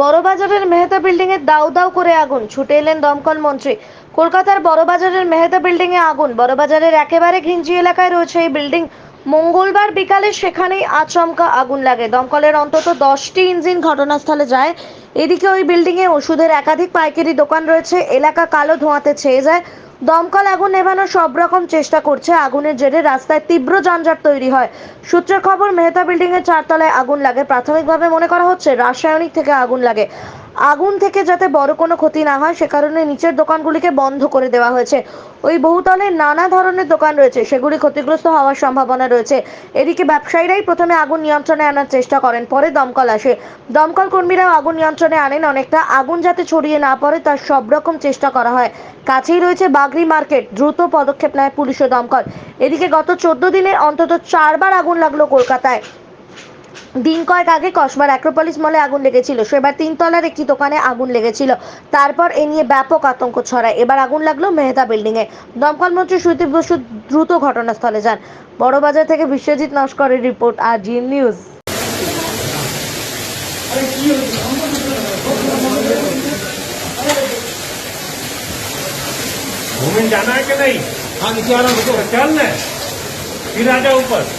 বড়বাজারের Mehta building এ দাউ দাউ করে আগুন, ছুটে এলেন দমকল মন্ত্রী। কলকাতার বড়বাজারের মেহতা বিল্ডিং এ আগুন, বড়বাজারের একেবারে ঘিঞ্জি এলাকায় রয়েছে এই বিল্ডিং। মঙ্গলবার বিকালে সেখানেই আচমকা আগুন লাগে। দমকলের অন্তত দশটি ইঞ্জিন ঘটনাস্থলে যায়। এদিকে ওই বিল্ডিং এ ওষুধের একাধিক পাইকারি দোকান রয়েছে। এলাকা কালো ধোঁয়াতে ছেয়ে যায়। দমকল আগুন নেভানোর সব রকম চেষ্টা করছে। আগুনের জেরে রাস্তায় তীব্র যানজট তৈরি হয়। সূত্রের খবর, মেহতা বিল্ডিং এর চারতলায় আগুন লাগে। প্রাথমিকভাবে মনে করা হচ্ছে, রাসায়নিক থেকে আগুন লাগে। আগুন থেকে যাতে বড় কোনো ক্ষতি না হয়, সে কারণে নিচের দোকানগুলিকে বন্ধ করে দেওয়া হয়েছে। ওই বহুতলে নানা ধরনের দোকান রয়েছে, সেগুলি ক্ষতিগ্রস্ত হওয়ার সম্ভাবনা রয়েছে। এদিকে ব্যবসায়ীরাই প্রথমে আগুন নিয়ন্ত্রণে আনার চেষ্টা করেন, পরে দমকল আসে। দমকল কর্মীরাও আগুন নিয়ন্ত্রণে আনেন, অনেকটা আগুন যাতে ছড়িয়ে না পড়ে তার সব রকম চেষ্টা করা হয়। কাছেই রয়েছে বাগরি মার্কেট, দ্রুত পদক্ষেপ নেয় পুলিশ ও দমকল। এদিকে গত চোদ্দ দিনে অন্তত চারবার আগুন লাগল কলকাতায়। দিন কয়েক আগে কসবার অ্যাক্রোপলিস মলে আগুন লেগেছিল সেবার তিনতলার একটি দোকানে আগুন লেগেছিল তারপর এ নিয়ে ব্যাপক আতঙ্ক ছড়ায় এবার আগুন লাগলো মেহতা বিল্ডিং এ দমকল মন্ত্রী সুদীপ বসু দ্রুত ঘটনাস্থলে যান বড়বাজার থেকে বিশ্বজিৎ নস্করের রিপোর্ট আর জি নিউজ घूमने जाना है कि नहीं हाँ नीचे आ रहा हूँ तो चल ना फिर आ जा ऊपर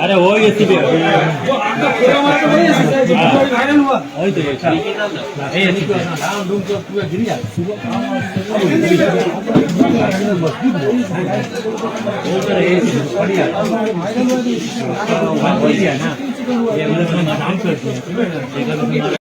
अरे वो ये सी वही तो बढ़िया ना ये मतलब काम करते हैं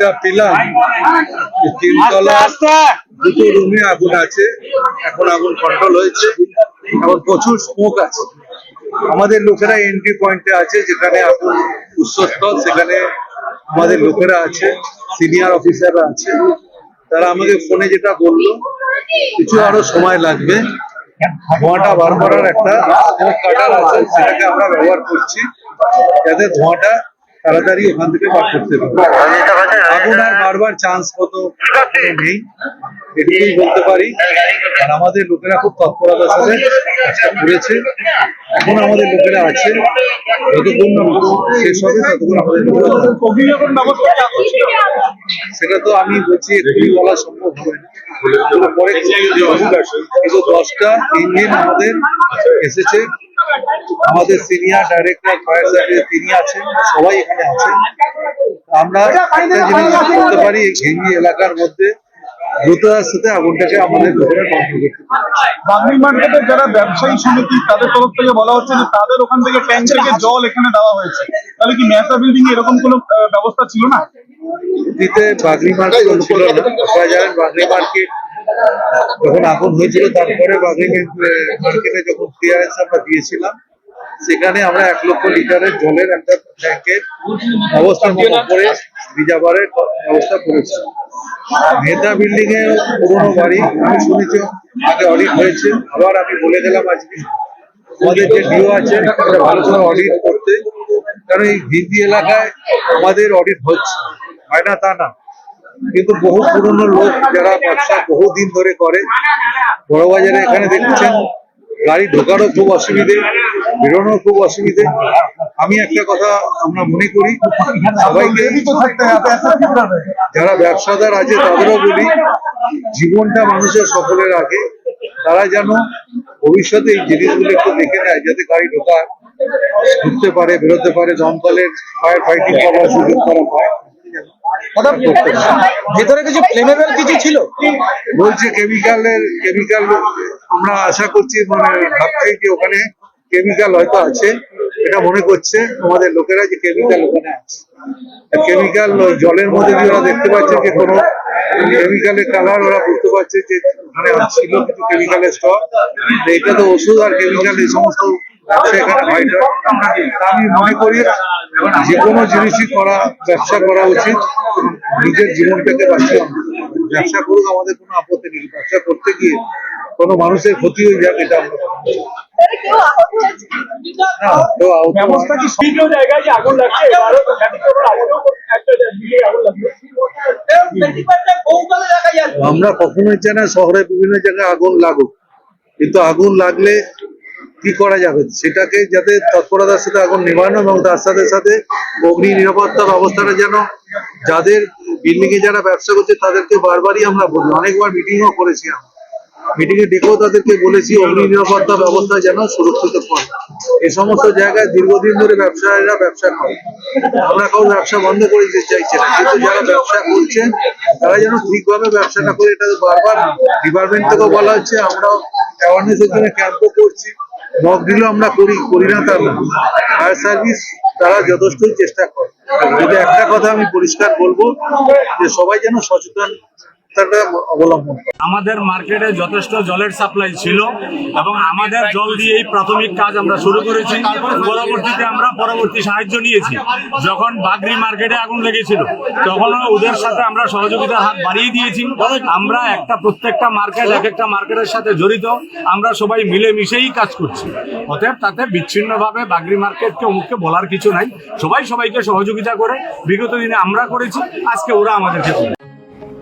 এটা পেলাম তিনতলা দুটো রুমে আগুন আছে। এখন আগুন কন্ট্রোল হয়েছে। এখন প্রচুর স্মোক আছে। আমাদের লোকেরা এন্ট্রি পয়েন্টে আছে যেখানে আগুন উৎসস্থল সেখানে আমাদের লোকেরা আছে সিনিয়র অফিসাররা আছে। তারা আমাকে ফোনে যেটা বলল কিছু আরও সময় লাগবে। ধোঁয়াটা বার করার একটা কাটার আছে। সেটাকে আমরা ব্যবহার করছি। যাতে ধোঁয়াটা তাড়াতাড়ি ওখান থেকে বার করতে পারে আগুন আর বারবার চান্স মতো নেই। এটুকুই বলতে পারি। আর আমাদের লোকেরা খুব তৎপরতার সাথে কাজটা করেছে। এখন আমাদের লোকেরা আছে, যতক্ষণ শেষ হবে, ততক্ষণ আমাদের সেটা তো আমি বলছি এক্ষুনি বলা সম্ভব হবে না দশটা ইঞ্জিন আমাদের এসেছে আমাদের সিনিয়র ডাইরেক্টর ফায়ার সার্ভিস তিনি আছেন সবাই এখানে আছেন আমরা জিনিস করতে পারি ঘেঙ্গি এলাকার মধ্যে আমাদের যারা ব্যবসায়ী সমিতি, তাদের তরফ থেকে বলা হচ্ছে যে তাদের ওখান থেকে ট্যাঙ্ক জল এখানে দেওয়া হয়েছে। তাহলে কি মেসা বিল্ডিং এরকম কোনো ব্যবস্থা ছিল না? দিতে বাগরি মার্কেট ছিল না। আপনারা জানেন বাগরি মার্কেট যখন আগুন হয়েছিল, তারপরে বাগরি মার্কেটে যখন ক্লিয়ারেন্স আমরা দিয়েছিলাম, সেখানে আমরা এক লক্ষ লিটারের জলের একটা ট্যাঙ্কের মতো করে রিজার্ভারের ব্যবস্থা করেছি। মেধা বিল্ডিং এ পুরোনো বাড়ি, আমি শুনেছি, আগে অডিট হয়েছে। আবার আমি বলে দিলাম আজকে, আমাদের যে ডিও আছে ভালো করে অডিট করতে। কারণ এই ভিপি এলাকায় আমাদের অডিট হচ্ছে। হয় না, তা না। কিন্তু বহু পুরনো লোক যারা ব্যবসা বহুদিন ধরে করে, বড়বাজারে এখানে দেখছেন, গাড়ি ঢোকারও খুব অসুবিধে, বেরোনোর খুব অসুবিধে। আমি একটা কথা আমরা মনে করি, সবাইকে, যারা ব্যবসাদার আছে তাদেরও বলি, জীবনটা মানুষের সকলের আগে। তারা যেন ভবিষ্যতে এই জিনিসগুলো একটু দেখে নেয়, যাতে গাড়ি ঢোকা ঢুকতে পারে, বেরোতে পারে, দমকলের ফায়ার ফাইটিং করার সুযোগ করা হয় ভেতরে কিছু ফ্লেমেবল কিছু ছিল? বলছে কেমিক্যালের কেমিক্যাল আমরা আশা করছি মানে ভাবছি যে ওখানে কেমিক্যাল হয়তো আছে। এটা মনে করছে আমাদের লোকেরা যে কেমিক্যাল ওখানে আছে। কেমিক্যাল জলের মধ্যে দিয়ে ওরা দেখতে পাচ্ছে যে কোনো কেমিক্যালের কালার ওরা বুঝতে পারছে যে ওখানে ছিল কিছু কেমিক্যালের স্টক এটা তো ওষুধ আর কেমিক্যাল এই সমস্ত ব্যবসা এখানে হয় না। আমি মনে করি যে কোনো জিনিসই করা ব্যবসা করা উচিত। নিজের জীবনটাকে বাঁচিয়ে ব্যবসা করুক আমাদের কোনো আপত্তি নেই। ব্যবসা করতে গিয়ে কোনো মানুষের ক্ষতি হয়ে যাক এটা আমরা আমরা কখনোই চাই না শহরে বিভিন্ন জায়গায় আগুন লাগুক। কিন্তু আগুন লাগলে কি করা যাবে? সেটাকে যাতে তৎপরতার সাথে আগুন নেভানো এবং তার সাথে সাথে অগ্নি নিরাপত্তা ব্যবস্থাটা যেন যাদের বিল্ডিং এ যারা ব্যবসা করছে, তাদেরকে বারবারই আমরা বলি। অনেকবার মিটিংও করেছি আমরা। মিটিং এ ডেকেও তাদেরকে বলেছি, অগ্নি নিরাপত্তা ব্যবস্থা যেন সুরক্ষিত করে এ সমস্ত জায়গায় দীর্ঘদিন ধরে ব্যবসায়ীরা ব্যবসা করে। আমরা কারও ব্যবসা বন্ধ করে দিতে চাইছি না। কিন্তু যারা ব্যবসা করছেন, তারা যেন ঠিকভাবে ব্যবসাটা করে, এটা বারবার ডিপার্টমেন্ট থেকেও বলা হচ্ছে, আমরাও অ্যাওয়ারনেস এর জন্য ক্যাম্পও করছি। মক ডিলও আমরা করি করি না তা না। ফায়ার সার্ভিস তারা যথেষ্টই চেষ্টা করে। যদি একটা কথা আমি পরিষ্কার বলব, যে সবাই যেন সচেতনতাটা আমাদের মার্কেটে যথেষ্ট জলের সাপ্লাই ছিল এবং আমাদের জল দিয়েই প্রাথমিক কাজ আমরা শুরু করেছি। পরবর্তীতে আমরা পরবর্তী সাহায্য নিয়েছি। যখন বাগরি মার্কেটে আগুন লেগেছিল তখন ওদের সাথে আমরা সহযোগিতার হাত বাড়িয়ে দিয়েছি। আমরা একটা প্রত্যেকটা মার্কেট, এক একটা মার্কেটের সাথে জড়িত। আমরা সবাই মিলেমিশেই কাজ করছি। অতএব তাতে বিচ্ছিন্নভাবে বাগরি মার্কেটকে অমুককে বলার কিছু নাই। সবাই সবাইকে সহযোগিতা করে। বিগত দিনে আমরা করেছি, আজকে ওরা আমাদেরকে করবে।